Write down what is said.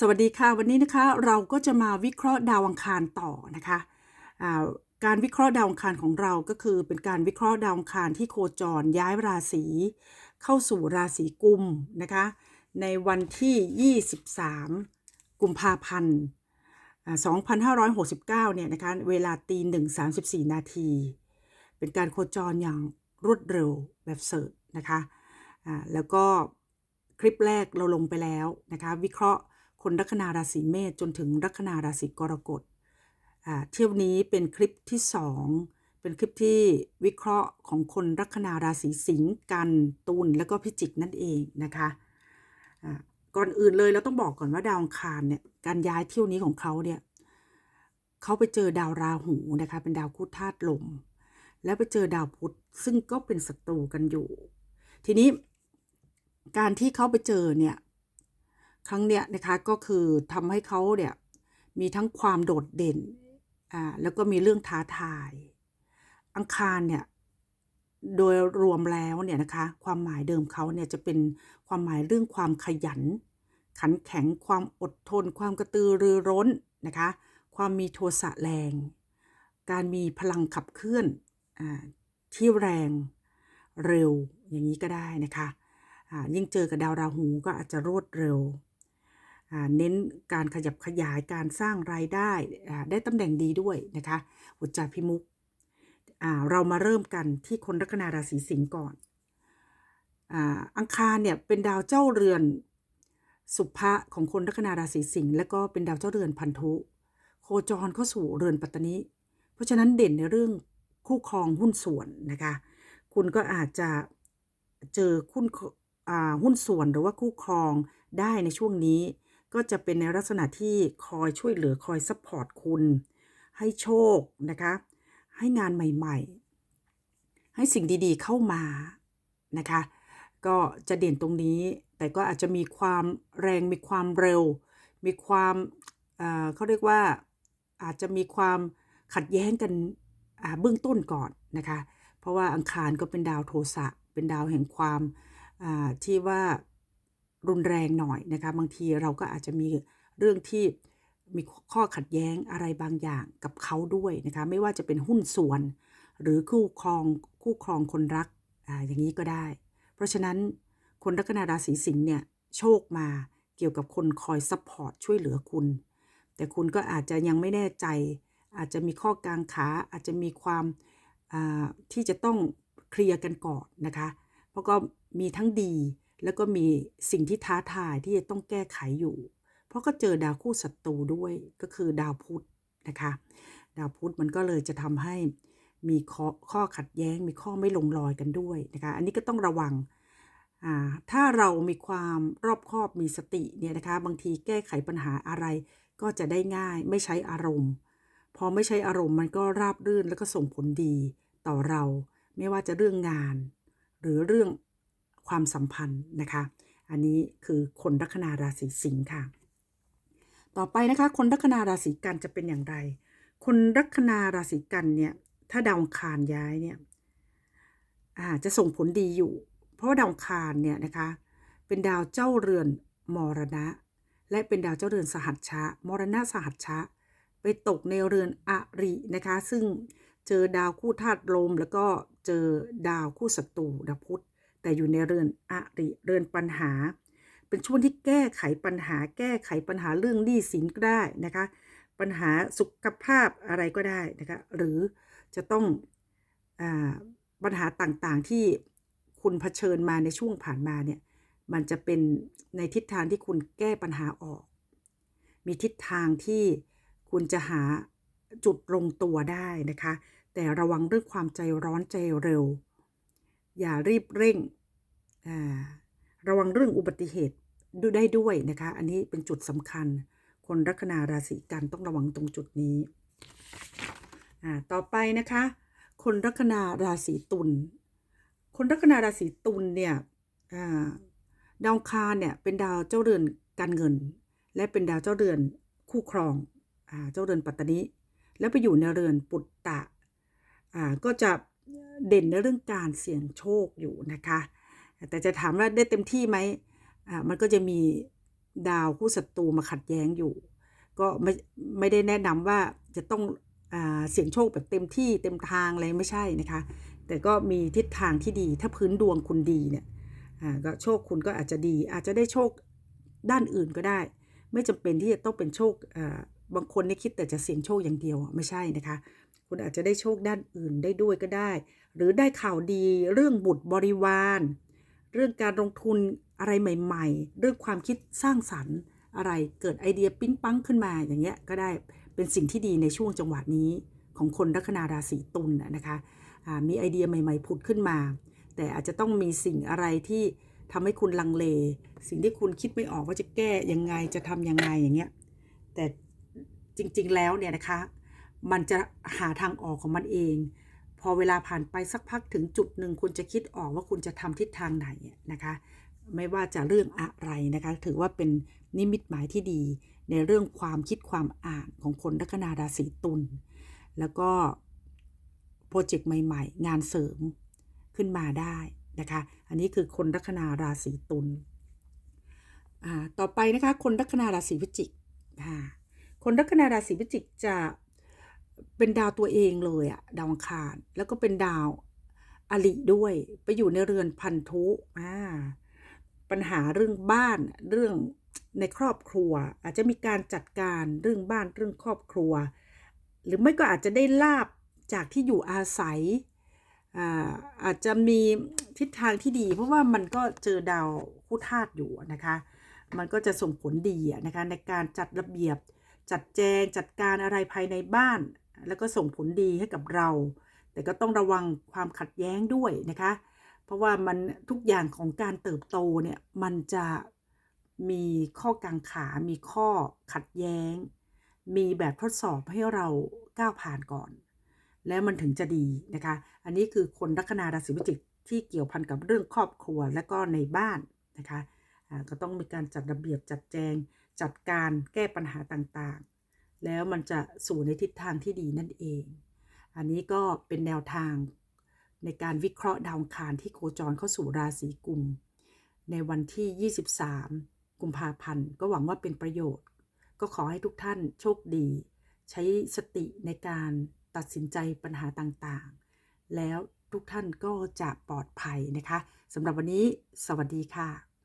สวัสดีค่ะ วันนี้นะคะเราก็จะมาวิเคราะห์ดาวอังคารต่อนะคะาการวิเคราะห์ดาวอังคารของเราก็คือ เป็นการวิเคราะห์ดาวอังคารที่โคจรย้ายราศีเข้าสู่ราศีกุมนะคะในวันที่ 23 กุมภาพันธ์อ่า2569 เนี่ยนะคะเวลาตีหนึ่ง34นาที เป็นการโคจรอย่างรวดเร็วแบบเสิร์ชนะคะแล้วก็คลิปแรกเราลงไปแล้วนะคะวิเคราะห์ คนลัคนาราศีเมษจนถึงลัคนาราศีกรกฎเที่ยวนี้เป็นคลิปที่ 2 เป็นคลิปที่วิเคราะห์ของคนลัคนาราศีสิงห์กันตุลแล้วก็พิจิกนั่นเองนะคะก่อนอื่นเลยเราต้องบอกก่อนว่าดาวอังคารเนี่ยการย้ายเที่ยวนี้ของเขาเนี่ยเขาไปเจอดาวราหูนะคะเป็นดาวคู่ธาตุลม แล้วไปเจอดาวพุธซึ่งก็เป็นศัตรูกันอยู่ ทีนี้การที่เขาไปเจอเนี่ย ครั้งเนี้ยนะคะก็คือทำให้เขาเนี่ยมีทั้งความโดดเด่นอ่าแล้วก็มีเรื่องท้าทาย อังคารเนี่ยโดยรวมแล้วเนี่ยนะคะความหมายเดิมเขาเนี่ยจะเป็นความหมายเรื่องความขยัน ขันแข็งความอดทน ความกระตือรือร้นนะคะความมีโทสะแรง การมีพลังขับเคลื่อนอาที่แรงเร็วอย่างนี้ก็ได้นะคะอ่ายิ่งเจอกับดาวราหูก็อาจจะรวดเร็ว เน้นการขยับขยายการสร้างรายได้ได้ตำแหน่งดีด้วยนะคะหัวใจพิมุกเรามาเริ่มกันที่คนลัคนาราศีสิงห์ก่อนอังคารเนี่ยเป็นดาวเจ้าเรือนสุภะของคนลัคนาราศีสิงห์และก็เป็นดาวเจ้าเรือนพันธุ โคจรเข้าสู่เรือนปัตตนิเพราะฉะนั้นเด่นในเรื่องคู่ครองหุ้นส่วนนะคะคุณก็อาจจะเจอหุ้นหุ้นส่วนหรือว่าคู่ครองได้ในช่วงนี้ ก็จะเป็นในลักษณะที่คอยช่วยเหลือคอยซัพพอร์ตคุณ ให้โชคนะคะ ให้งานใหม่ๆ ให้สิ่งดีๆเข้ามานะคะ ก็จะเด่นตรงนี้ แต่ก็อาจจะมีความแรงมีความเร็ว มีความเอ่อเขาเรียกว่าอาจจะมีความขัดแย้งกันเบื้องต้นก่อนนะคะ เพราะว่าอังคารก็เป็นดาวโทสะ เป็นดาวแห่งความอ่าที่ว่า รุนแรงหน่อยนะคะ บางทีเราก็อาจจะมีเรื่องที่มีข้อขัดแย้งอะไรบางอย่างกับเขาด้วยนะคะ ไม่ว่าจะเป็นหุ้นส่วน หรือคู่ครองคู่ครองคนรักออย่างนี้ก็ได้ เพราะฉะนั้นคนลัคนาราศีสิงห์เนี่ยโชคมาเกี่ยวกับคนคอยซัพพอร์ตช่วยเหลือคุณ แต่คุณก็อาจจะยังไม่แน่ใจ อาจจะมีข้อกางขาอาจจะมีความที่จะต้องเคลียร์กันก่อนนะคะ เพราะก็มีทั้งดี แล้วก็มีสิ่งที่ท้าทายที่จะต้องแก้ไขอยู่ เพราะก็เจอดาวคู่ศัตรูด้วยก็คือดาวพุธนะคะ ดาวพุธมันก็เลยจะทำให้มีข้อข้อขัดแย้ง มีข้อไม่ลงรอยกันด้วยนะคะ อันนี้ก็ต้องระวัง ถ้าเรามีความรอบคอบมีสติเนี่ยนะคะ บางทีแก้ไขปัญหาอะไรก็จะได้ง่าย ไม่ใช้อารมณ์ พอไม่ใช้อารมณ์มันก็ราบรื่นแล้วก็ส่งผลดีต่อเรา ไม่ว่าจะเรื่องงาน หรือเรื่อง ความสัมพันธ์นะคะ อันนี้คือคนลัคนาราศีสิงค์ค่ะ ต่อไปนะคะคนลัคนาราศีกันจะเป็นอย่างไร คนลัคนาราศีกันเนี่ยถ้าดาวคารย้ายเนี่ยอ่าจะส่งผลดีอยู่ เพราะาดาวคารเนี่ยนะคะเป็นดาวเจ้าเรือนมรณะ และเป็นดาวเจ้าเรือนสหัชชะ มรณะสหัชชะ ไปตกในเรือนอรินะคะ ซึ่งเจอดาวคู่ธาตุลม แล้วก็เจอดาวคู่ศัตรูดาวพุธ แต่อยู่ในเรือนอริเรือนปัญหา เป็นช่วงที่แก้ไขปัญหา แก้ไขปัญหาเรื่องหนี้สินก็ได้นะคะ ปัญหาสุขภาพอะไรก็ได้นะคะหรือจะต้องอาปัญหาต่างๆที่คุณเผชิญมาในช่วงผ่านมาเนี่ยมันจะเป็นในทิศทางที่คุณแก้ปัญหาออก มีทิศทางที่คุณจะหาจุดลงตัวได้นะคะ แต่ระวังเรื่องความใจร้อนใจเร็ว อย่ารีบเร่ง ระวังเรื่องอุบัติเหตุดูได้ด้วยนะคะ อันนี้เป็นจุดสำคัญ คนลัคนาราศีกันต้องระวังตรงจุดนี้ ต่อไปนะคะ คนลัคนาราศีตุล คนลัคนาราศีตุลเนี่ยดาวคารเนี่ยเป็นดาวเจ้าเรือนการเงิน และเป็นดาวเจ้าเรือนคู่ครองอเจ้าเรือนปัตตานิแล้วไปอยู่ในเรือนปุตตะก็จะเด่นในเรื่องการเสี่ยงโชคอยู่นะคะ แต่จะถามว่าได้เต็มที่ไหมอ่ามันก็จะมีดาวคู่ศัตรูมาขัดแย้งอยู่ ก็ไม่ไม่ได้แนะนำว่าจะต้องอาเสี่ยงโชคแบบเต็มที่เต็มทางอะไรไม่ใช่นะคะ แต่ก็มีทิศทางที่ดีถ้าพื้นดวงคุณดีเนี่ยอ่าก็โชคคุณก็อาจจะดี อาจจะได้โชคด้านอื่นก็ได้ ไม่จำเป็นที่จะต้องเป็นโชคอ่าบางคนนี่คิดแต่จะเสี่ยงโชคอย่างเดียวไม่ใช่นะคะ คุณอาจจะได้โชคด้านอื่นได้ด้วยก็ได้ หรือได้ข่าวดีเรื่องบุตรบริวาร เรื่องการลงทุนอะไรใหม่ ๆ เรื่องความคิดสร้างสรรค์อะไรเกิดไอเดียปิ๊งปังขึ้นมาอย่างเงี้ยก็ได้เป็นสิ่งที่ดีในช่วงจังหวะนี้ของคนลัคนาราศีตุลน่ะนะคะมีไอเดียใหม่ ๆ ผุดขึ้นมา แต่อาจจะต้องมีสิ่งอะไรที่ทำให้คุณลังเล สิ่งที่คุณคิดไม่ออกว่าจะแก้ยังไงจะทำยังไงอย่างเงี้ยแต่จริงๆแล้วเนี่ยนะคะ มันจะหาทางออกของมันเอง พอเวลาผ่านไปสักพักถึงจุดหนึ่งคุณจะคิดออกว่าคุณจะทำทิศทางไหนนะคะ ไม่ว่าจะเรื่องอะไรนะคะ ถือว่าเป็นนิมิตหมายที่ดี ในเรื่องความคิดความอ่านของคนลัคนาราศีตุลแล้วก็โปรเจกต์ใหม่ ๆ งานเสริมขึ้นมาได้นะคะ อันนี้คือคนลัคนาราศีตุลต่อไปนะคะ คนลัคนาราศีพิจิกคนลัคนาราศีพิจิกจะ เป็นดาวตัวเองเลยอะดาวอังคารแล้วก็เป็นดาวอลิด้วย ไปอยู่ในเรือนพันธุอ่าปัญหาเรื่องบ้านเรื่องในครอบครัว อาจจะมีการจัดการเรื่องบ้านเรื่องครอบครัว หรือไม่ก็อาจจะได้ลาบจากที่อยู่อาศัยอาอาจจะมีทิศทางที่ดี เพราะว่ามันก็เจอดาวคู่ธาตุอยู่นะคะ มันก็จะส่งผลดีนะคะในการจัดระเบียบจัดแจงจัดการอะไรภายในบ้าน แล้วก็ส่งผลดีให้กับเรา แต่ก็ต้องระวังความขัดแย้งด้วยนะคะ เพราะว่ามันทุกอย่างของการเติบโตเนี่ยมันจะมีข้อกังขา มีข้อขัดแย้ง มีแบบทดสอบให้เราก้าวผ่านก่อน แล้วมันถึงจะดีนะคะ อันนี้คือคนลัคนาราศีพิจิกที่เกี่ยวพันกับเรื่องครอบครัวและก็ในบ้านนะคะ ก็ต้องมีการจัดระเบียบจัดแจงจัดการแก้ปัญหาต่างๆ แล้วมันจะสู่ในทิศทางที่ดีนั่นเอง อันนี้ก็เป็นแนวทางในการวิเคราะห์ดาวคารที่โคจรเข้าสู่ราศีกุม ในวันที่ 23 กุมภาพันธ์ ก็หวังว่าเป็นประโยชน์ ก็ขอให้ทุกท่านโชคดี ใช้สติในการตัดสินใจปัญหาต่างๆ แล้วทุกท่านก็จะปลอดภัยนะคะสำหรับวันนี้ สวัสดีค่ะ